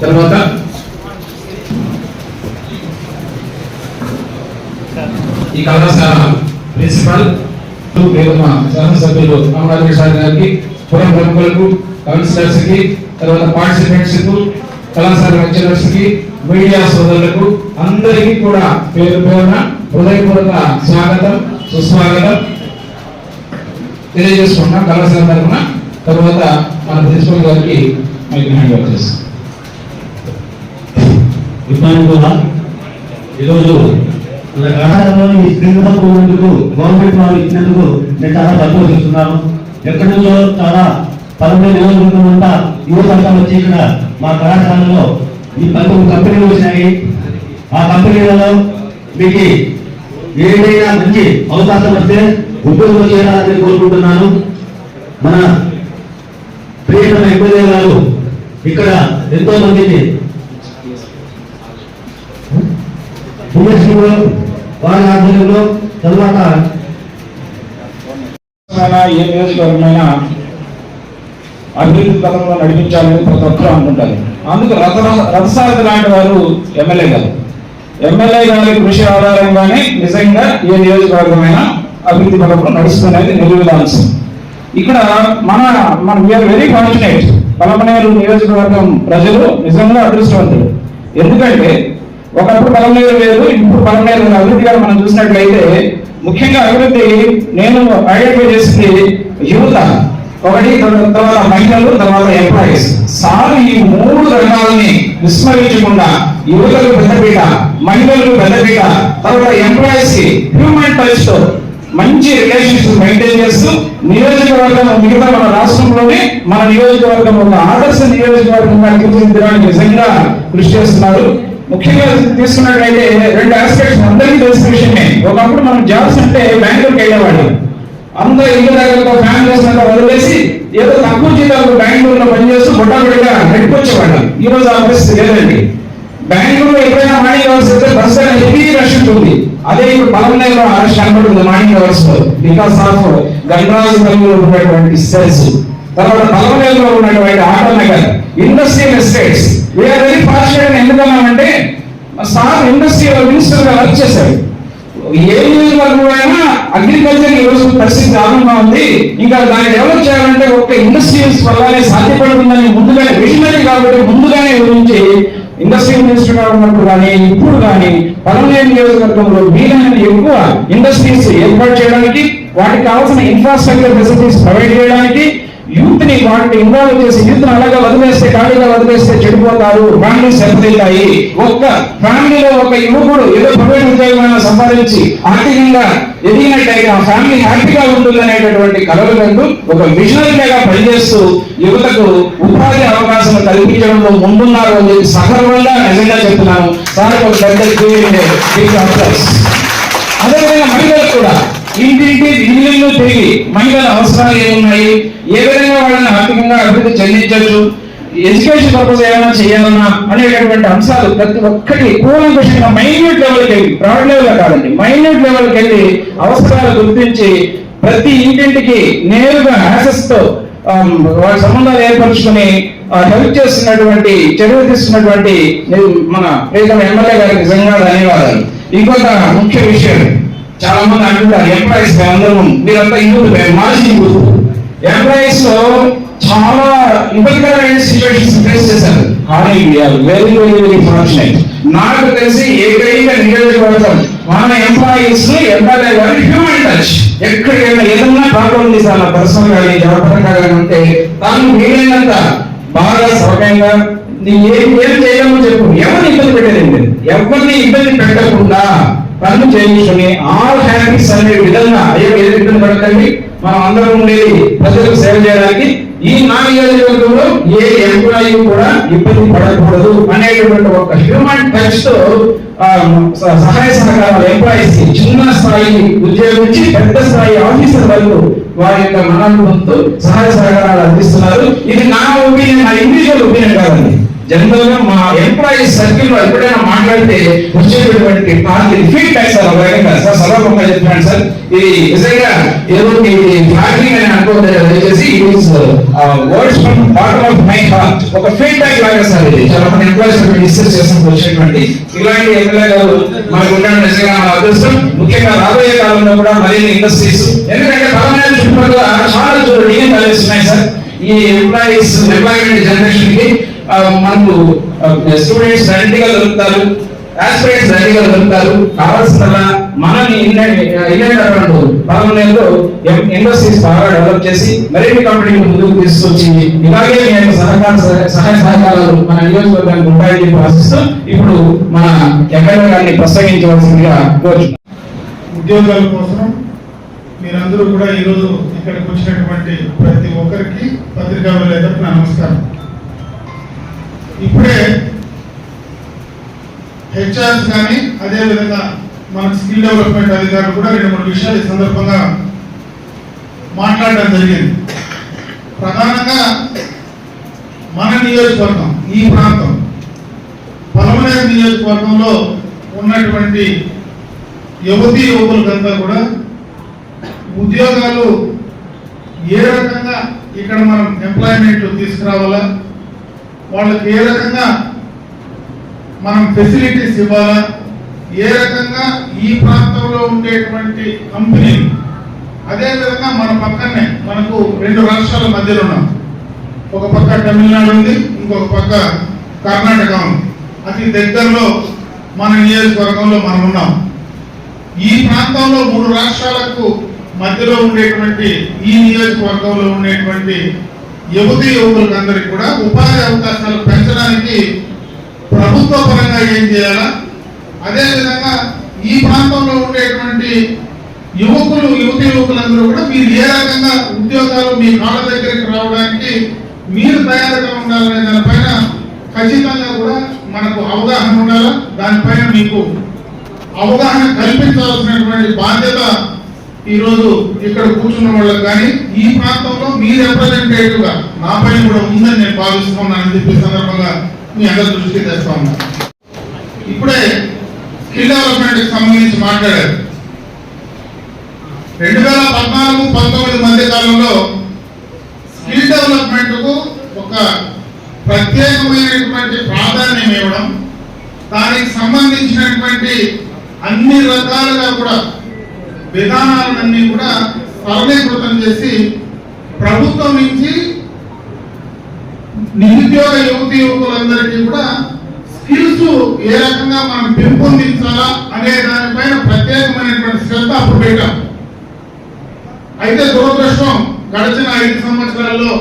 తర్వాత ఈ కళాశాల ప్రిన్సిపల్ మరియు మా శాసనసభ్యులు అమరావతి సార్ గారికి పురం ప్రముఖులకు కౌన్సిలర్స్కి తర్వాత పార్టిసిపెంట్స్కు కళాశాల లెక్చరర్స్కి మీడియా సోదరులకు అందరికీ కూడా పేరు పేరున హృదయపూర్వక స్వాగతం సుస్వాగతం. తెలియజేసుకున్నాం కళాశాల తరఫున. తర్వాత మన ప్రిన్సిపల్ గారికి మైక్ హ్యాండ్ ఓవర్ చేస్తాం. ఇబ్బంది కూడా. ఈరోజు మన కళాశాలలోని ఈ స్క్రీన్ గవర్నమెంట్ వాళ్ళు ఇచ్చినందుకు నేను చాలా సంతోషిస్తున్నాను. ఎక్కడి నుంచో చాలా పదమూడు నియోజకవర్గం అంతా యువత అంతా వచ్చి ఇక్కడ మా కళాశాలలో ఈ పదకొండు కంపెనీలు వచ్చినాయి. ఆ కంపెనీలలో మీకు ఏదైనా మంచి అవకాశం వస్తే ఉద్యోగం చేయాలని కోరుకుంటున్నాను. మన ప్రియతమ ఎమ్మెల్యే గారు ఇక్కడ ఎంతో మందిని భువనేశ్వరంలో వారి ఆధ్వర్యంలో తర్వాత ఏ నియోజకవర్గమైనా అభివృద్ధి పథంలో నడిపించాలని ప్రతి ఒక్కరూ అనుకుంటారు. అందుకు రథ రథసారథి లాంటి వారు ఎమ్మెల్యే గారు. ఎమ్మెల్యే గారి కృషి ఆధారంగానే నిజంగా ఏ నియోజకవర్గమైన అభివృద్ధి పథంలో నడుస్తున్నది నిలువుదాల్సి ఇక్కడ మన మన వీఆర్ వెరీ ఫార్చునేట్ పలమనేరు నియోజకవర్గం ప్రజలు నిజంగా అదృష్టవంతులు. ఎందుకంటే ఒకప్పుడు పలమనేరు లేదు ఇప్పుడు పలమనేరు అభివృద్ధి గారు మనం చూసినట్లయితే ముఖ్యంగా అభివృద్ధి నేను ఐడెంటిఫై చేసింది యువత. ఒకటి తర్వాత మహిళలు తర్వాత ఎంప్లాయీస్ సార్ ఈ మూడు రంగాలని విస్మరించకుండా యువతకు పెద్దపీట మహిళలకు పెద్దపీట తర్వాత ఎంప్లాయీస్కి హ్యూమన్ టచ్తో మంచి రిలేషన్షిప్ మెయింటైన్ చేస్తూ నియోజకవర్గం మిగతా మన రాష్ట్రంలోనే మన నియోజకవర్గం ఒక ఆదర్శ నియోజకవర్గంగా తీర్చిదిద్దడానికి నిజంగా కృషి చేస్తున్నారు. ముఖ్యంగా తీసుకున్నట్లయితే రెండు ఆస్పెక్ట్స్ అందరికీ తెలిసిన విషయమే. ఒకప్పుడు మనం జాబ్స్ అంటే బెంగళూరుకి వెళ్ళేవాళ్ళు. అందరూ ఇల్లు దగ్గరతో ఫ్యామిలీస్ అంతా వదిలేసి ఏదో తక్కువ జీతాలకు బెంగళూరులో పనిచేస్తూ బొట్టాబడిగా నడిపొచ్చేవాళ్ళు ఈ రోజు ఆ పరిస్థితి లేదండి బెంగళూరులో ఎప్పుడైనా మార్నింగ్ అవర్స్ అయితే బస్ హెవీ రష్ ఉంటుంది. అదే ఇప్పుడు పలమనేరులో ఆ రష్ కనబడుతుంది morning hours because of Ganaraju తల్లిలో ఉన్నటువంటి సెల్స్ తర్వాత పలమనేరులో ఉన్నటువంటి auto Nagar industrial estates VR very ఎందుకన్నామంటే sir industrial మినిస్టర్గా వర్క్ చేశారు. ఏ నియోజకవర్గం అయినా అగ్రికల్చర్ ఈ రోజు పరిస్థితి దారుణంగా ఉంది. ఇంకా దాన్ని డెవలప్ చేయాలంటే ఒక ఇండస్ట్రీస్ వల్లనే సాధ్యపడుతుందని ముందుగానే విజనరీ కాబట్టి ముందుగానే గురించి ఇండస్ట్రియల్ మినిస్టర్గా ఉన్నప్పుడు కానీ ఇప్పుడు కానీ పలమనేరు నియోజకవర్గంలో వీలైనంత ఎక్కువ ఇండస్ట్రీస్ ఏర్పాటు చేయడానికి వాటికి కావాల్సిన ఇన్ఫ్రాస్ట్రక్చర్ ఫెసిలిటీస్ ప్రొవైడ్ చేయడానికి యూత్ని వాటిని ఇన్వాల్వ్ చేసి యూత్ అలాగా వదిలేస్తే ఖాళీగా వదిలేస్తే చెడిపోతారు. ఫ్యామిలీ దెబ్బతింటాయి ఒక్క ఫ్యామిలీలో ఒక యువకుడు ఏదో ప్రైవేట్ ఉద్యోగమైనా సంపాదించి ఆర్థికంగా ఎదిగినట్టయితే ఆ ఫ్యామిలీ హ్యాపీగా ఉంటుంది అనేటటువంటి కలలు కంటూ ఒక మిషనరీగా పనిచేస్తూ యువతకు ఉపాధి అవకాశం కల్పించడంలో ముందున్నారు అని చెప్పి సగర్వంగా నిజంగా చెప్తున్నాను. సార్ ఒక పెద్ద అదేవిధంగా మహిళలు కూడా ఇంటింటి ఇల్లు తిరిగి మహిళల అవసరాలు ఏమున్నాయి? ఏ విధంగా వాళ్ళని ఆర్థికంగా అభివృద్ధి చెందించవచ్చు? ఎడ్యుకేషన్ పర్పస్ ఏమైనా చేయాలన్నా అనేటటువంటి అంశాలు ప్రతి ఒక్కటి కూలంకషంగా మైన్యూట్ లెవెల్కి వెళ్ళి బ్రాడ్ లెవెల్ కాదండి మైన్యూట్ లెవెల్కి వెళ్ళి అవసరాలు గుర్తించి ప్రతి ఇంటింటికి నేరుగా యాక్సెస్తో um, వాళ్ళ సంబంధాలు ఏర్పరచుకుని హెల్ప్ చేస్తున్నటువంటి చర్యలు తీసుకున్నటువంటి మన ప్రియతమ ఎమ్మెల్యే గారికి నిజంగా ధన్యవాదాలు. ఇంకొక ముఖ్య విషయం చాలా మంది అంటుంటారు ఎంప్లాయీస్ అందరూ మీరంతా యూత్ మాజీ ఎంప్లాయీస్లో చాలా ఇబ్బందికరమైన సిచ్యువేషన్స్ ఫేస్ చేశారు. కానీ వెరీ వెరీ వెరీ ఫార్చునేట్ నాకు తెలిసి ఏకైక నియోజకవర్గం మన ఎంప్లాయీస్ ఎమ్మెల్యే గారి హ్యూమన్ టచ్ ఎక్కడికైనా ఏదన్నా ప్రాబ్లం ఉంది సార్ నా పర్సనల్ కానీ జాబపరంగా కానీ ఉంటే తను వీలైనంత బాగా సౌకర్యంగా నీ ఏం ఏం చేయలేమో చెప్పు. ఎవరిని ఇబ్బంది పెట్టలేదు ఎవరిని ఇబ్బంది పెట్టకుండా పనులు చేయించుకుని ఆల్ హ్యాపీస్ అనే విధంగా. అయ్యో ఏది ఇబ్బంది పడకండి. మనం అందరం ఉండేది ప్రజలకు సేవ చేయడానికి ఈ నా నియోజకవర్గంలో ఏ ఎంప్లాయీ కూడా ఇబ్బంది పడకూడదు అనేటటువంటి ఒక హ్యూమన్ టచ్తో సహాయ సహకారాలు ఎంప్లాయీస్ చిన్న స్థాయి ఉద్యోగం నుంచి పెద్ద స్థాయి ఆఫీసర్ వరకు వారి యొక్క మనాలు సహాయ సహకారాలు అందిస్తున్నారు. ఇది నా ఒపీనియన్ నా ఇండివిజువల్ ఒపీనియన్ కాదండి. జనరల్గా మా ఎంప్లాయీ సర్కిల్లో ఎప్పుడైనా మాట్లాడితే వచ్చేటటువంటి టార్గెట్ ఫీడ్బ్యాక్ సార్ ఒక సార్ సర్వపంగా చెప్తున్నాను సార్. ఇది నిజంగా ఏదో ఇది ఫ్లాటింగ్ అని అనుకోవద్దు దయచేసి words from bottom of my heart. ఒక ఫీడ్బ్యాక్ లాగా సార్ ఇది. చాలా మంది ఎంప్లాయీస్ డిస్కస్ చేసినప్పుడు వచ్చేటువంటి ఇలాంటి ఎంప్లాయ్ గారు మనకు ఉండడం నిజంగా అదృష్టం. ముఖ్యంగా రాబోయే కాలంలో కూడా మరిన్ని ఇండస్ట్రీస్. ఎందుకంటే పదమూడు చుట్టుపక్కల చాలా డిఎం కాలేజెస్ ఉన్నాయి సార్. ఈ ఎంప్లాయీస్ ఎంప్లాయ్మెంట్ జనరేషన్కి మనకు స్టూడెంట్స్గా దొరుకుతారు ఆస్పిరెంట్స్ రెడీగా దొరుకుతారు కావాల్సిన మనల్ని ఇండియన్ పదమూడులో ఇండస్ట్రీస్ బాగా డెవలప్ చేసి మరిన్ని కంపెనీలు ముందుకు తీసుకొచ్చి ఇలాగే మీ యొక్క సహకార సహాయ సహకారాలు మన నియోజకవర్గానికి ఉంటాయని చెప్పి ఆశిస్తూ ఇప్పుడు మన ఎమ్మెల్యే గారిని ప్రసంగించవలసిందిగా కోరుచున్నాను ఉద్యోగాల కోసం మీరందరూ కూడా ఈరోజు ఇక్కడికి వచ్చినటువంటి ప్రతి ఒక్కరికి పత్రికా విలేకరులకు నమస్కారం. ఇప్పుడే హెచ్ఆర్స్ కానీ అదేవిధంగా మన స్కిల్ డెవలప్మెంట్ అధికారులు కూడా రెండు మూడు విషయాలు ఈ సందర్భంగా మాట్లాడడం జరిగింది. ప్రధానంగా మన నియోజకవర్గం ఈ ప్రాంతం పలమనేరు నియోజకవర్గంలో ఉన్నటువంటి యువతి యువకులకంతా కూడా ఉద్యోగాలు ఏ రకంగా ఇక్కడ మనం ఎంప్లాయ్మెంట్ తీసుకురావాలా వాళ్ళకి ఏ రకంగా మనం ఫెసిలిటీస్ ఇవ్వాలా? ఏ రకంగా ఈ ప్రాంతంలో ఉండేటువంటి కంపెనీ అదేవిధంగా మన పక్కనే మనకు రెండు రాష్ట్రాల మధ్యలో ఉన్నాం. ఒక పక్క తమిళనాడు ఉంది ఇంకొక పక్క కర్ణాటక ఉంది. అతి దగ్గరలో మన నియోజకవర్గంలో మనం ఉన్నాం. ఈ ప్రాంతంలో మూడు రాష్ట్రాలకు మధ్యలో ఉండేటువంటి ఈ నియోజకవర్గంలో ఉండేటువంటి యువతి యువకులందరికీ కూడా ఉపాధి అవకాశాలు పెంచడానికి ప్రభుత్వ పరంగా ఏం చేయాలా? అదేవిధంగా ఈ ప్రాంతంలో ఉండేటువంటి యువకులు యువతి యువకులందరూ కూడా మీరు ఏ రకంగా ఉద్యోగాలు మీ కాళ్ళ దగ్గరికి రావడానికి మీరు తయారుగా ఉండాలనే దానిపైన ఖచ్చితంగా కూడా మనకు అవగాహన ఉండాలా? దానిపైన మీకు అవగాహన కల్పించాల్సినటువంటి బాధ్యత ఈరోజు ఇక్కడ కూర్చున్న వాళ్ళకి కానీ ఈ ప్రాంతంలో మీ రిప్రజెంటేటివ్గా నా పైన కూడా ఉందని నేను భావిస్తున్నానని చెప్పి సందర్భంగా మీ అందరి దృష్టికి తెస్తా ఉన్నా. ఇప్పుడే స్కిల్ డెవలప్మెంట్కి సంబంధించి మాట్లాడారు. రెండు వేల పద్నాలుగు పంతొమ్మిది మధ్య కాలంలో స్కిల్ డెవలప్మెంట్కు ఒక ప్రత్యేకమైనటువంటి ప్రాధాన్యం ఇవ్వడం దానికి సంబంధించినటువంటి అన్ని రకాలుగా కూడా విధానాలన్నీ కూడా సరళీకృతం చేసి ప్రభుత్వం నుంచి నిరుద్యోగ యువతి యువకులందరికీ కూడా స్కిల్స్ ఏ రకంగా మనం పెంపొందించాలా అనే దానిపైన ప్రత్యేకమైనటువంటి శ్రద్ధ అప్పుడు పెట్టాం. అయితే దురదృష్టం గడిచిన ఐదు సంవత్సరాల్లో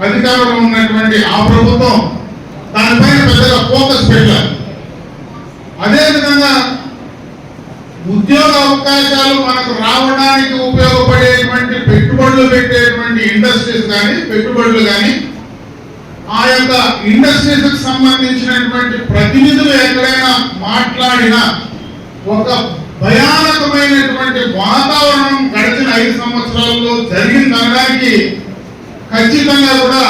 అధికారంలో ఉన్నటువంటి ఆ ప్రభుత్వం దానిపైన పెద్దగా ఫోకస్ పెట్టారు అదేవిధంగా ఉద్యోగ అవకాశాలు మనకు రావడానికి ఉపయోగపడేటువంటి పెట్టుబడులు పెట్టేటువంటి ఇండస్ట్రీస్ కానీ పెట్టుబడులు కానీ ఆ యొక్క ఇండస్ట్రీస్కి సంబంధించినటువంటి ప్రతినిధులు ఎక్కడైనా మాట్లాడినా ఒక భయానకమైనటువంటి వాతావరణం గడిచిన ఐదు సంవత్సరాల్లో జరిగిందనడానికి ఖచ్చితంగా కూడా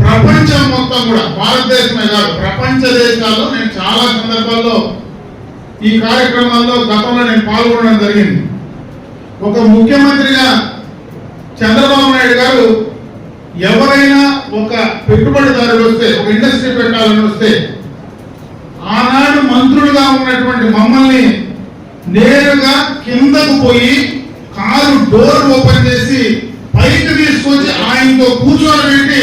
ప్రపంచం మొత్తం కూడా భారతదేశమే కాదు ప్రపంచ దేశాల్లో నేను చాలా సందర్భాల్లో ఈ కార్యక్రమాల్లో గతంలో నేను పాల్గొనడం జరిగింది. ఒక ముఖ్యమంత్రిగా చంద్రబాబు నాయుడు గారు ఎవరైనా ఒక పెట్టుబడిదారుడు వస్తే ఒక ఇండస్ట్రీ పెట్టాలని వస్తే ఆనాడు మంత్రులుగా ఉన్నటువంటి మమ్మల్ని నేరుగా కిందకు పోయి కారు డోర్ ఓపెన్ చేసి పైకి తీసుకొచ్చి ఆయనతో కూర్చోబెట్టి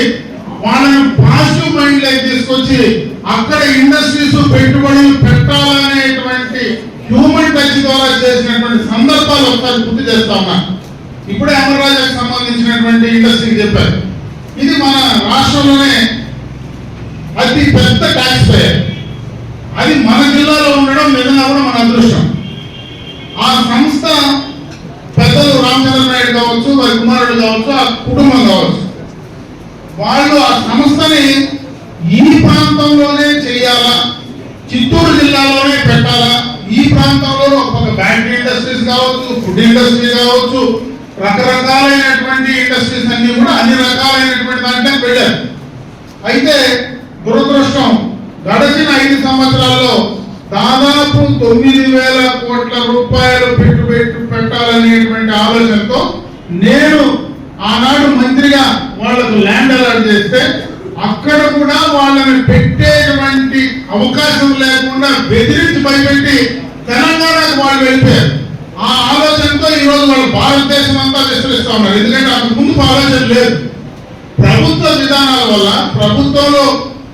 వాళ్ళని పాజిటివ్ మైండ్ లైక్ తీసుకొచ్చి అక్కడ ఇండస్ట్రీస్ పెట్టుబడులు పెట్టాలనేటువంటి హ్యూమన్ టచ్ ద్వారా చేసినటువంటి సందర్భాలు ఒకసారి గుర్తు చేస్తా ఉన్నా. ఇప్పుడే అమర్రాజాకి సంబంధించినటువంటి ఇండస్ట్రీకి చెప్పారు. ఇది మన రాష్ట్రంలోనే అతి పెద్ద ట్యాక్స్ పేయర్ అది మన జిల్లాలో ఉండడం నిజంగా కూడా మన అదృష్టం. ఆ సంస్థ పెద్దలు రామచంద్ర నాయుడు కావచ్చు వారి కుమారుడు కావచ్చు ఆ కుటుంబం కావచ్చు. వాళ్ళు ఆ సంస్థని ఈ ప్రాంతంలోనే చేయాలా? చిత్తూరు జిల్లాలోనే పెట్టాలా? ఈ ప్రాంతంలో ఒక బ్యాంక్ ఇండస్ట్రీస్ కావచ్చు ఫుడ్ ఇండస్ట్రీ కావచ్చు రకరకాలైనటువంటి ఇండస్ట్రీస్ అన్ని కూడా అన్ని రకాలైనటువంటి దాంట్లో పెట్టారు అయితే దురదృష్టం గడిచిన ఐదు సంవత్సరాల్లో దాదాపు తొమ్మిది వేల కోట్ల రూపాయలు పెట్టుబడి పెట్టాలనేటువంటి ఆలోచనతో నేను ఆనాడు మంత్రిగా వాళ్ళకు ల్యాండ్ అలాట్ చేస్తే అక్కడ కూడా వాళ్ళని పెట్టేటువంటి అవకాశం లేకుండా బెదిరించి భయపెట్టి తెలంగాణకు వాళ్ళు వెళ్ళిపోయారు. ఆ ఆలోచనతో ఈ రోజు వాళ్ళు భారతదేశం అంతా విస్తరిస్తూ ఉన్నారు. ఎందుకంటే అంతకు ముందు ఆలోచన లేదు. ప్రభుత్వ విధానాల వల్ల ప్రభుత్వంలో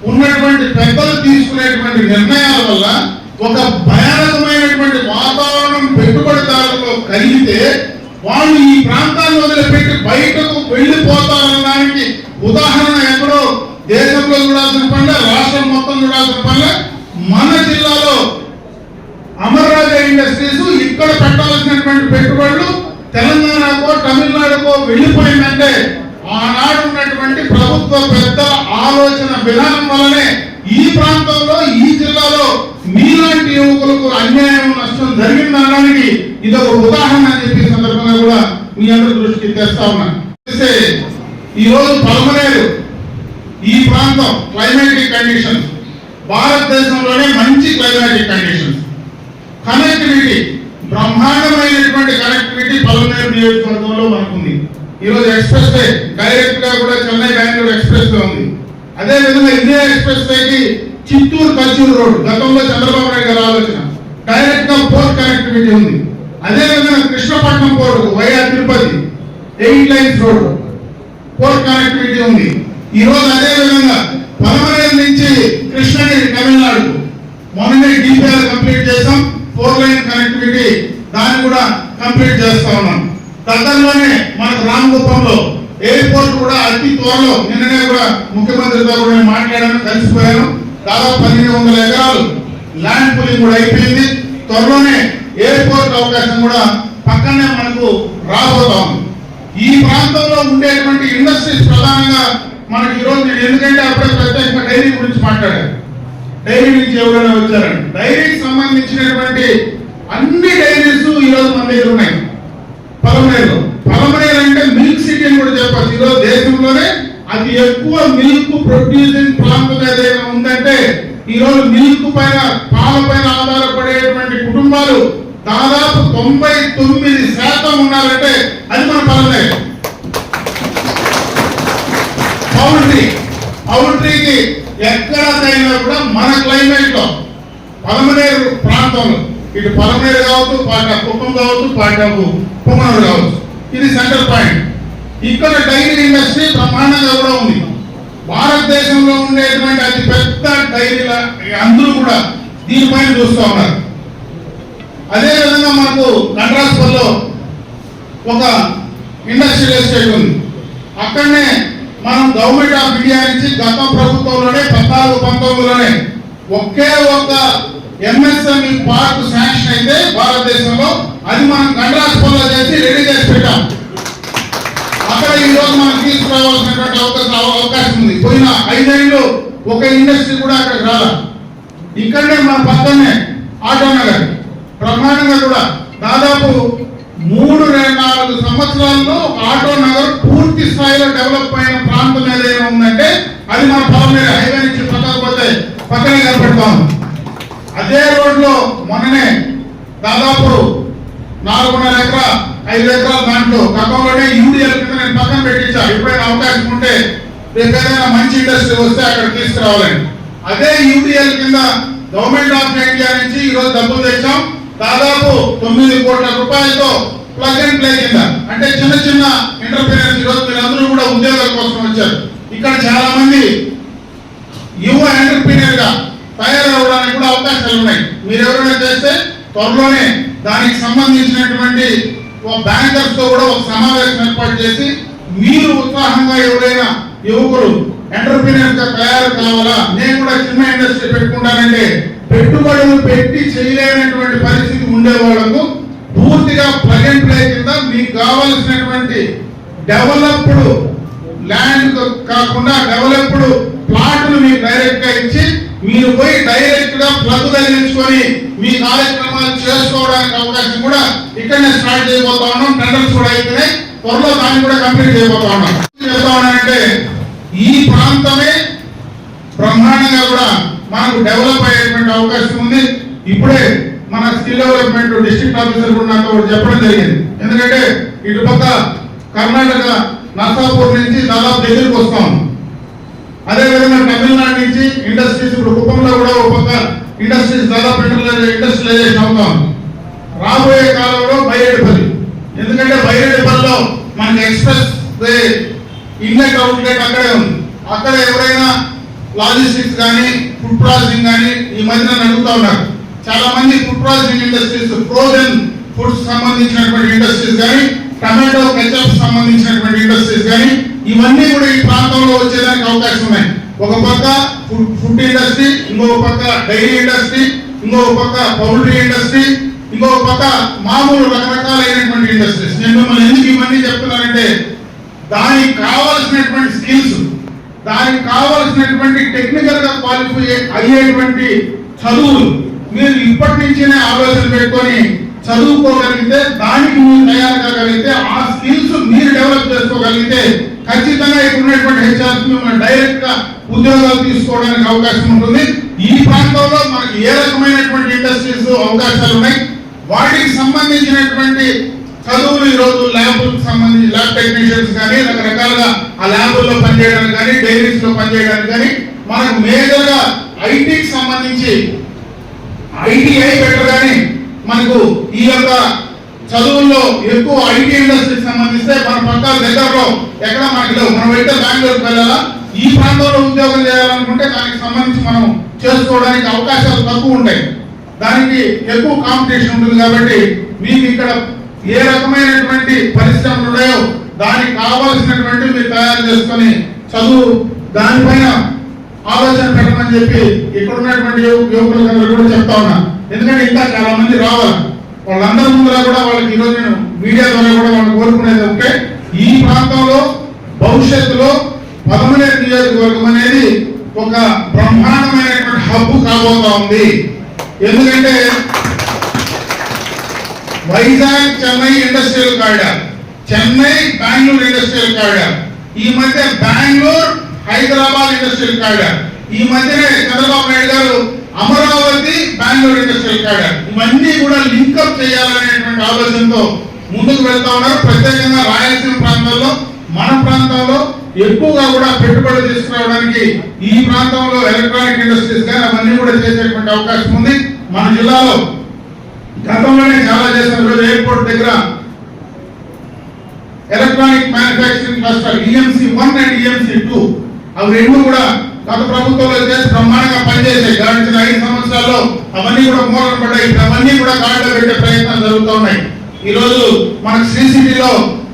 ఉన్నటువంటి పెద్దలు తీసుకునేటువంటి నిర్ణయాల వల్ల ఒక భయానకమైనటువంటి వాతావరణం పెట్టుబడిదారులలో కలిగితే వాళ్ళు ఈ ప్రాంతాన్ని వదిలిపెట్టి బయటకు వెళ్ళిపోతారనడానికి ఉదాహరణ ఎక్కడో దేశంలో చూడాల్సిన పనులే రాష్ట్రం మొత్తం చూడాల్సిన పనులే. మన జిల్లాలో అమర్రాజా ఇండస్ట్రీస్ ఇక్కడ పెట్టాల్సినటువంటి పెట్టుబడులు తెలంగాణకో తమిళనాడుకో వెళ్ళిపోయిందంటే ఆనాడు ఉన్నటువంటి ప్రభుత్వ పెద్ద ఆలోచన విధానం వల్లనే ఈ ప్రాంతంలో ఈ జిల్లాలో మీలాంటి యువకులకు అన్యాయం నష్టం జరిగిందనడానికి ఇది ఒక ఉదాహరణ అని చెప్పి సందర్భంగా కూడా మీ అందరి దృష్టికి తెస్తా ఉన్నాను ఈ రోజు పలమనేరు ఈ ప్రాంతం క్లైమాటిక్ కండిషన్స్ భారతదేశంలోనే మంచి క్లైమాటిక్ కండిషన్స్ కనెక్టివిటీ బ్రహ్మాండమైనటువంటి కనెక్టివిటీ పలమనేరు నియోజకవర్గంలో మనకుంది. ఈరోజు ఎక్స్ప్రెస్ వే డైరెక్ట్గా కూడా చెన్నై బెంగళూరు ఎక్స్ప్రెస్ వే ఉంది. అదే విధంగా ఇండియా ఎక్స్ప్రెస్ వేకి చిత్తూరు కచ్చూరు రోడ్ గతంలో చంద్రబాబు నాయుడు గారు ఆలోచన. డైరెక్ట్గా పోర్ట్ కనెక్టివిటీ ఉంది. అదే విధంగా Krishnapatnam port YR Tirupati eight lines road port connectivity ఉంది. ఈ రోజు అదే విధంగా పలమనేరు నుంచి కృష్ణగిరి తమిళనాడు మొన్ననే డిపిఆర్ కంప్లీట్ చేసాం ఫోర్ లైన్ కనెక్టివిటీ దాన్ని కూడా కంప్లీట్ చేస్తా ఉన్నాం. దగ్గరలోనే మనకు రామగుప్పంలో ఎయిర్పోర్ట్ కూడా అతి త్వరలో నిన్ననే కూడా ముఖ్యమంత్రితో కూడా మాట్లాడాను కలిసిపోయాను. దాదాపు పన్నెండు వందల ఎకరాలు ల్యాండ్ పూలింగ్ కూడా అయిపోయింది. త్వరలోనే ఎయిర్పోర్ట్ అవకాశం కూడా పక్కనే మనకు రాబోతాం ఈ ప్రాంతంలో ఉండేటువంటి ఇండస్ట్రీస్ ప్రధానంగా మనకి ఈరోజు నేను ఎందుకంటే అప్పుడే ప్రత్యేకంగా డైరీ గురించి మాట్లాడాను డైరీ నుంచి ఎవరైనా వచ్చారండి డైరీకి సంబంధించినటువంటి అన్ని డైరీస్ ఈరోజు మన దగ్గర ఉన్నాయి. పలమనేరు. పలమనేరు అంటే మిల్క్ సిటీ అని కూడా చెప్పచ్చు. ఈరోజు దేశంలోనే అతి ఎక్కువ మిల్క్ ప్రొడ్యూసింగ్ ప్రాంతం ఏదైనా ఉందంటే ఈరోజు మిల్క్ పైన పాల పైన ఆధారపడేటువంటి కుటుంబాలు దాదాపు తొంభై తొమ్మిది శాతం ఉన్నారంటే అది మన పలమనేరు. పౌల్ట్రీ. పౌల్ట్రీకి ఎక్కడైనా కూడా మన క్లైమేట్లో పలమనేరు ప్రాంతంలో. ఇటు పలమనేరు కావచ్చు పాట కుప్పం కావచ్చు పాటకు కుమ్మనూరు కావచ్చు. ఇది సెంటర్ పాయింట్. ఇక్కడ డైరీ ఇండస్ట్రీ బ్రహ్మాండంగా కూడా ఉంది. భారతదేశంలో ఉండేటువంటి అతి పెద్ద డైరీల అందరూ కూడా దీనిపైన చూస్తూ ఉన్నారు. అదేవిధంగా మనకు కంట్రాస్పల్లో ఒక ఇండస్ట్రియల్ ఎస్టేట్ ఉంది. అక్కడనే మనం గవర్నమెంట్ ఆఫ్ ఇండియా నుంచి గత ప్రభుత్వంలోనే పద్నాలుగు పంతొమ్మిదిలోనే ఒకే ఒక ఎంఎస్ఎంఈ పార్క్ శాంక్షన్ అయితే భారతదేశంలో అది మనం కంట్రాస్పల్లో చేసి రెడీ చేసి పెట్టాం. అక్కడ ఈ రోజు మనం తీసుకురావాల్సినటువంటి అవకాశం అవకాశం ఉంది. పోయిన ఐదేళ్ళు ఒక ఇండస్ట్రీ కూడా అక్కడికి రాలా. ఇక్కడనే మన పక్కనే ఆటో నగర్ బ్రహ్మాండంగా కూడా. దాదాపు మూడు నాలుగు సంవత్సరాల్లో ఆటో నగర్ పూర్తి స్థాయిలో డెవలప్ అయిన ప్రాంతం ఏదైనా ఉందంటే అది మన పవన్ హైవే నుంచి పక్కకు పోతే పక్కనే కనపడతాం. అదే రోడ్లో మొన్ననే దాదాపు నాలుగున్నర ఎకరా ఐదు ఎకరాల దాంట్లో గతంలోనే యూడిఎల్ కింద నేను పక్కన పెట్టించా. ఎప్పుడైనా అవకాశం ఉంటే రేపు ఏదైనా మంచి ఇండస్ట్రీ వస్తే అక్కడ తీసుకురావాలని. అదే యూడిఎల్ కింద గవర్నమెంట్ ఆఫ్ ఇండియా నుంచి ఈరోజు డబ్బులు తెచ్చాం. దాదాపు తొమ్మిది కోట్ల రూపాయలతో ప్లగ్ అండ్ ప్లే కింద అంటే చిన్న చిన్న ఎంటర్ప్రీనర్స్ ఈరోజు మీరందరూ కూడా ఉద్యోగాల కోసం వచ్చారు. ఇక్కడ చాలా మంది యువ ఎంటర్ప్రీనియర్గా తయారవడానికి కూడా అవకాశాలు ఉన్నాయి. మీరు ఎవరైనా చేస్తే త్వరలోనే దానికి సంబంధించినటువంటి ఒక బ్యాంకర్స్తో కూడా ఒక సమావేశం ఏర్పాటు చేసి మీరు ఉత్సాహంగా ఎవరైనా యువకులు ఎంటర్ప్రీనియర్గా తయారు కావాలా? నేను కూడా చిన్న ఇండస్ట్రీ పెట్టుకుంటానంటే పెట్టుబడులు పెట్టి చేయలేనటువంటి పరిస్థితి ఉండే వాళ్ళకు పూర్తిగా ప్లగ్ అండ్ ప్లే కింద మీకు కావలసినటువంటి డెవలప్డ్ ల్యాండ్ కాకుండా డెవలప్డ్ ప్లాట్లు మీకు డైరెక్ట్గా ఇచ్చి మీరు పోయి డైరెక్ట్గా ప్లగ్ తగిలించుకొని మీ కార్యక్రమాలు చేసుకోవడానికి అవకాశం కూడా ఇక్కడనే స్టార్ట్ చేయబోతా ఉన్నాం. టెండర్స్ కూడా అయిపోయినాయి. త్వరలో దాన్ని కూడా కంప్లీట్ చేయబోతా ఉన్నాం. చెప్తా ఉన్నానంటే ఈ ప్రాంతమే బ్రహ్మాండంగా కూడా మనకు డెవలప్ అయ్యేటువంటి అవకాశం ఉంది. ఇప్పుడే మన స్కిల్ డెవలప్మెంట్ డిస్ట్రిక్ట్ ఆఫీసర్ కూడా నాకు చెప్పడం జరిగింది. ఎందుకంటే ఇటు పక్క కర్ణాటక నర్సాపూర్ నుంచి దాదాపు దగ్గరికి వస్తాం. అదేవిధంగా తమిళనాడు నుంచి ఇండస్ట్రీస్ ఇప్పుడు కుప్పంలో కూడా ఒక పక్క ఇండస్ట్రీస్ దాదాపు ఇండస్ట్రియలైజేషన్ అవుతాం. రాబోయే కాలంలో బైరెడ్డిపల్లి. ఎందుకంటే బైరెడ్డిపల్లిలో మనకి ఎక్స్ప్రెస్ వే ఇన్లెట్ అవుట్లెట్ అక్కడే ఉంది. అక్కడ ఎవరైనా లాజిస్టిక్స్ కానీ ఫుడ్ ప్రాసెసింగ్ కానీ ఈ మధ్యన నన్ను అడుగుతా ఉన్నారు. చాలా మంది food processing industries frozen foods సంబంధించినటువంటి ఇండస్ట్రీస్ కానీ టమాటో కెచప్ సంబంధించినటువంటి ఇండస్ట్రీస్ కానీ ఇవన్నీ కూడా ఈ ప్రాంతంలో వచ్చేదానికి అవకాశం ఉన్నాయి. ఒక పక్క ఫుడ్ ఫుడ్ ఇండస్ట్రీ ఇంకొక పక్క డైరీ ఇండస్ట్రీ ఇంకొక పక్క పౌల్ట్రీ ఇండస్ట్రీ ఇంకొక పక్క మామూలు రకరకాలైనటువంటి ఇండస్ట్రీస్. నేను మిమ్మల్ని ఎందుకు ఇవన్నీ చెప్తున్నానంటే దానికి కావాల్సినటువంటి స్కిల్స్ దానికి కావలసినటువంటి టెక్నికల్గా క్వాలిఫై అయ్యేటువంటి చదువులు మీరు ఇప్పటి నుంచినే ఆలోచన పెట్టుకొని చదువుకోగలిగితే దానికి మీరు తయారు కాగలిగితే ఆ స్కిల్స్ మీరు డెవలప్ చేసుకోగలిగితే ఖచ్చితంగా ఇక్కడ ఉన్నటువంటి హెచ్ఆర్స్ మిమ్మల్ని డైరెక్ట్గా ఉద్యోగాలు తీసుకోవడానికి అవకాశం ఉంటుంది. ఈ ప్రాంతంలో మనకి ఏ రకమైనటువంటి ఇండస్ట్రీస్ అవకాశాలు ఉన్నాయి? వాటికి సంబంధించినటువంటి చదువులు ఈ రోజు ల్యాబ్లకు సంబంధించి ల్యాబ్ టెక్నీషియన్స్ కానీ రకరకాలుగా ఆ ల్యాబుల్లో పనిచేయడానికి కానీ డైరీస్లో పనిచేయడానికి కానీ మనకు మేజర్గా ఐటీకి సంబంధించి ఐటీఐ బెటర్ కానీ మనకు ఈ యొక్క చదువుల్లో ఎక్కువ ఐటీ ఇండస్ట్రీకి సంబంధిస్తే మన పక్కల దగ్గరలో ఎక్కడ మనకి లేవు. మనం అయితే బెంగళూరుకి వెళ్ళాలా? ఈ ప్రాంతంలో ఉద్యోగం చేయాలనుకుంటే దానికి సంబంధించి మనం చేసుకోవడానికి అవకాశాలు తక్కువ ఉంటాయి. దానికి ఎక్కువ కాంపిటీషన్ ఉంటుంది కాబట్టి మీకు ఇక్కడ ఏ రకమైనటువంటి పరిశ్రమలు ఉన్నాయో దానికి కావాల్సినటువంటి మీరు తయారు చేసుకొని చదువు దానిపైన ఆలోచన పెట్టమని చెప్పి ఇక్కడ ఉన్నటువంటి యువ- యువకులందరూ కూడా చెప్తా ఉన్నా. ఎందుకంటే ఇంకా చాలా మంది రావాలి. వాళ్ళందరి ముందర కూడా వాళ్ళకి ఈరోజు నేను మీడియా ద్వారా కూడా వాళ్ళు కోరుకునేది ఒకటే. ఈ ప్రాంతంలో భవిష్యత్తులో పదమూడేరు నియోజకవర్గం అనేది ఒక బ్రహ్మాండమైనటువంటి హబ్బు కాబోతా ఉంది. ఎందుకంటే Vizag Chennai industrial corridor Chennai Bengaluru industrial corridor ఈ మధ్య బెంగళూరు హైదరాబాద్ ఇండస్ట్రియల్ కారిడార్ ఈ మధ్యనే చంద్రబాబు నాయుడు గారు అమరావతి బెంగళూరు ఇండస్ట్రియల్ కారిడార్ ఇవన్నీ కూడా లింకప్ చేయాలనేటువంటి ఆలోచనతో ముందుకు వెళ్తా ఉన్నారు. ప్రత్యేకంగా రాయలసీమ ప్రాంతాల్లో మన ప్రాంతంలో ఎక్కువగా కూడా పెట్టుబడులు తీసుకురావడానికి ఈ ప్రాంతంలో ఎలక్ట్రానిక్ ఇండస్ట్రీస్ కానీ అవన్నీ కూడా చేసేటువంటి అవకాశం ఉంది. మన జిల్లాలో గతంలోనే చాలా చేశారు. ఈరోజు ఎయిర్పోర్ట్ దగ్గర electronic manufacturing cluster EMC one and EMC two. అవి రెండు కూడా గత ప్రభుత్వంలో చేసి బ్రహ్మాండంగా పనిచేసాయి గడిచిన ఐదు సంవత్సరాల్లో అవన్నీ కూడా మూలన పడ్డాయి. అవన్నీ కూడా గాడిలో పెట్టే ప్రయత్నాలు జరుగుతూ ఉన్నాయి. ఈ రోజు మనకు శ్రీ సిటీలో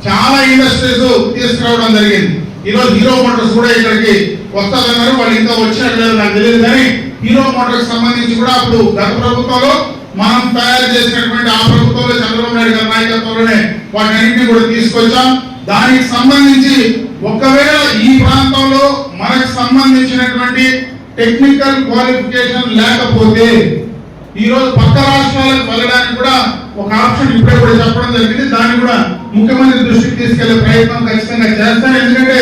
చాలా ఇండస్ట్రీస్ తీసుకురావడం జరిగింది. ఈ రోజు హీరో మోటార్స్ కూడా ఇక్కడికి వస్తారన్నారు వాళ్ళు ఇంకా వచ్చినట్లేదు నాకు తెలియదు. కానీ హీరో మోటార్స్ సంబంధించి కూడా అప్పుడు గత ప్రభుత్వంలో మనం తయారు చేసినటువంటి ఆ ప్రభుత్వంలో చంద్రబాబు నాయుడు గారి నాయకత్వంలోనే వాటన్నింటినీ కూడా తీసుకొచ్చాం. దానికి సంబంధించి ఒకవేళ ఈ ప్రాంతంలో మనకు సంబంధించినటువంటి టెక్నికల్ క్వాలిఫికేషన్ లేకపోతే ఈ రోజు పక్క రాష్ట్రాలకు వెళ్ళడానికి కూడా ఒక ఆప్షన్ ఇప్పుడే కూడా చెప్పడం జరిగింది. దాన్ని కూడా ముఖ్యమంత్రి దృష్టికి తీసుకెళ్ళే ప్రయత్నం ఖచ్చితంగా చేస్తాను ఎందుకంటే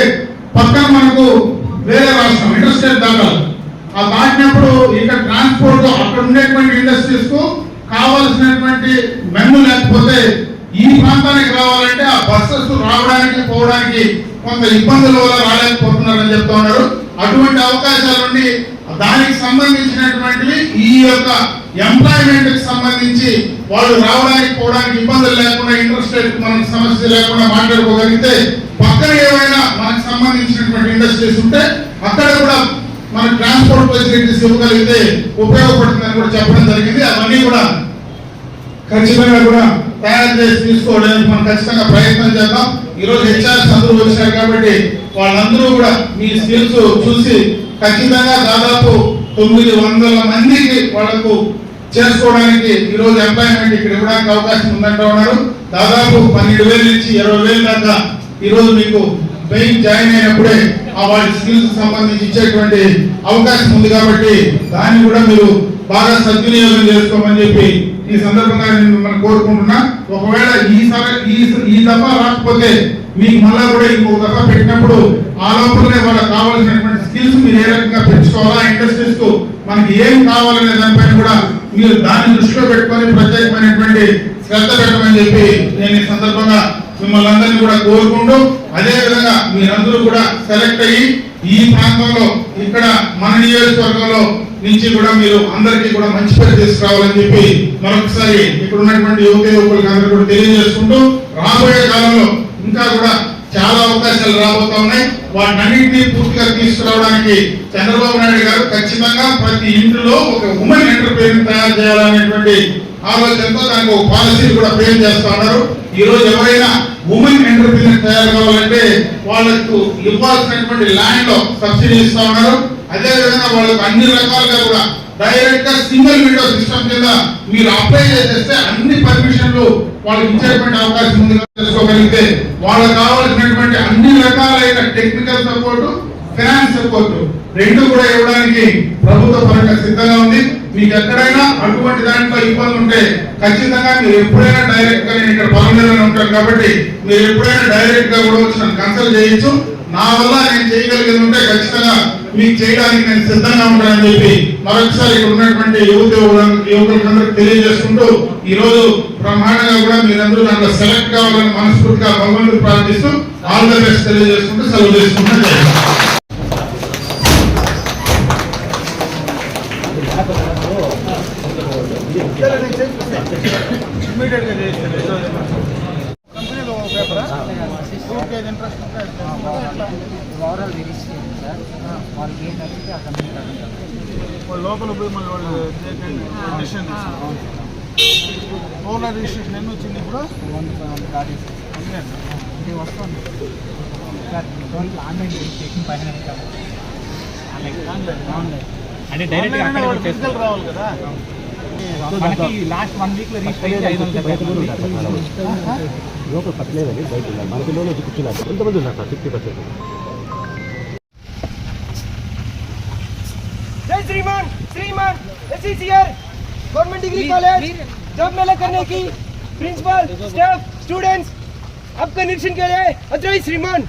పక్కన మనకు వేరే రాష్ట్రం ఇండస్ట్రియల్ దాటాలి ఆ దాటినప్పుడు ఇక్కడ ట్రాన్స్పోర్ట్ అక్కడ ఉండేటువంటి ఇండస్ట్రీస్కు కావాల్సినటువంటి మెమ్ము లేకపోతే ఈ ప్రాంతానికి రావాలంటే ఆ బస్సెస్ రావడానికి పోవడానికి కొంత ఇబ్బందుల వల్ల రాలేకపోతున్నారని చెప్తా ఉన్నారు. అటువంటి అవకాశాల నుండి దానికి సంబంధించినటువంటివి ఈ యొక్క ఎంప్లాయ్మెంట్కి సంబంధించి వాళ్ళు రావడానికి పోవడానికి ఇబ్బందులు లేకుండా ఇంట్రెస్ట్ మనకు సమస్య లేకుండా మాట్లాడుకోగలిగితే పక్కన ఏమైనా మనకు సంబంధించినటువంటి ఇండస్ట్రీస్ ఉంటే అక్కడ కూడా మన ట్రాన్స్పోర్ట్ ఫెసిలిటీస్ ఇవ్వగలిగితే ఉపయోగపడుతుందని కూడా చెప్పడం జరిగింది. అవన్నీ కూడా ఖచ్చితంగా కూడా తయారు చేసి తీసుకోవడానికి మనం ఖచ్చితంగా ప్రయత్నం చేద్దాం. ఈ రోజు హెచ్ఆర్స్ అందరూ వచ్చారు కాబట్టి వాళ్ళందరూ కూడా మీ స్కిల్స్ చూసి ఖచ్చితంగా దాదాపు తొమ్మిది వందల మందికి వాళ్ళకు చేసుకోవడానికి ఈ రోజు ఎంప్లాయ్మెంట్ ఇక్కడ ఇవ్వడానికి అవకాశం ఉందంటూ ఉన్నారు. దాదాపు పన్నెండు వేల నుంచి ఇరవై వేల దాకా ఈరోజు మీకు బెయిన్ జాయిన్ అయినప్పుడే ఆ స్కిల్స్ సంబంధించి ఇచ్చేటువంటి అవకాశం ఉంది కాబట్టి దాన్ని కూడా మీరు బాగా సద్వినియోగం చేసుకోమని చెప్పి ఈ సందర్భంగా నేను మనం కోరుకుంటున్నా. ఒకవేళ ఈసారి ఈ ఈ దఫ రాకపోతే మీకు మళ్ళా కూడా ఇంకొక దఫ పెట్టినప్పుడు ఆ లోపలనే వాళ్ళకి కావాల్సినటువంటి స్కిల్స్ మీరు ఏ రకంగా పెంచుకోవాలా ఇండస్ట్రీస్కు మనకి ఏం కావాలనే దానిపైన కూడా మీరు దాన్ని దృష్టిలో పెట్టుకొని ప్రత్యేకమైనటువంటి శ్రద్ధ పెట్టమని చెప్పి నేను ఈ సందర్భంగా మిమ్మల్ని అందరినీ కూడా కోరుకుంటూ అదే విధంగా మీరందరూ కూడా సెలెక్ట్ అయ్యి ఈ ప్రాంతంలో ఇక్కడ మన నియోజకవర్గంలో నుంచి కూడా మీరు అందరికీ కూడా మంచి పేరు తీసుకురావాలని చెప్పి మరొకసారి ఇక్కడ ఉన్నటువంటి యువత యువకులకు అందరూ కూడా తెలియజేసుకుంటూ రాబోయే కాలంలో ఇంకా కూడా చాలా అవకాశాలు రాబోతా ఉన్నాయి. వాటన్నింటినీ పూర్తిగా తీసుకురావడానికి చంద్రబాబు నాయుడు గారు ఖచ్చితంగా ప్రతి ఇంటిలో ఒక ఉమెన్ ఎంటర్ప్రీనర్ తయారు చేయాలనేటువంటి ఆలోచనతో దానికి ఒక పాలసీలు కూడా ఫ్రేమ్ చేస్తా ఉన్నారు. ఈ రోజు ఎవరైనా ఉమెన్ ఎంటర్ప్రీనర్ తయారు కావాలంటే వాళ్ళకు ఇవ్వాల్సినటువంటి ల్యాండ్లో సబ్సిడీ ఇస్తా ఉన్నారు. అదేవిధంగా వాళ్ళకు అన్ని రకాలుగా కూడా డైరెక్ట్గా సింగిల్ విండో సిస్టమ్ కింద మీరు అప్లై చేసేస్తే అన్ని పర్మిషన్లు వాళ్ళకి ఇచ్చేటువంటి అవకాశం ఉంది. తెలుసుకోగలిగితే వాళ్ళకి కావాల్సినటువంటి అన్ని రకాలైన టెక్నికల్ సపోర్టు ఫైనాన్స్ సపోర్టు రెండు కూడా ఇవ్వడానికి ప్రభుత్వ పరంగా సిద్ధంగా ఉంది. మీకు ఎక్కడైనా అటువంటి దాంట్లో ఇబ్బంది ఉంటే ఖచ్చితంగా మీరు ఎప్పుడైనా డైరెక్ట్గా నేను ఇక్కడ పర్మనెంట్ ఉంటాను కాబట్టి మీరు ఎప్పుడైనా డైరెక్ట్గా కూడా వచ్చి నన్ను కన్సల్ట్ చేయొచ్చు. నా వల్ల నేను చేయగలిగేది ఉంటే ఖచ్చితంగా మీకు చేయడానికి నేను సిద్ధంగా ఉంటానని చెప్పి మరొకసారి ఇక్కడ ఉన్నటువంటి యువత యువకులందరికీ తెలియజేసుకుంటూ ఈ రోజు బ్రహ్మాండంగా కూడా మీరందరూ దాంట్లో సెలెక్ట్ కావాలని మనస్ఫూర్తిగా భగవంతుడు ప్రార్థిస్తూ ఆల్ ద బెస్ట్ తెలియజేసుకుంటూ సెలవు చేసుకుంటున్నాను. లోపల పోయి మళ్ళీ వాళ్ళు రిజిస్ట్రేషన్ ఓనర్ రిజిస్ట్రేషన్ ఎన్ని వచ్చింది ఇప్పుడు? ఇది వస్తుంది ఆన్లైన్ పైన అంటే డైరెక్ట్ ఫిజికల్ రావాలి కదా. మనకి లాస్ట్ వన్ వీక్లో వందల లోపల పట్టలేదండి బయట మనకి వచ్చి కూర్చున్నారు. ఎంతమంది ఉన్నారు సార్? ఫిఫ్టీ పర్సెంట్ श्रीमान श्रीमान R government degree college job मेला करने की प्रिंसिपल स्टाफ स्टूडेंट्स आपका निरीक्षण के लिए अजय श्रीमान।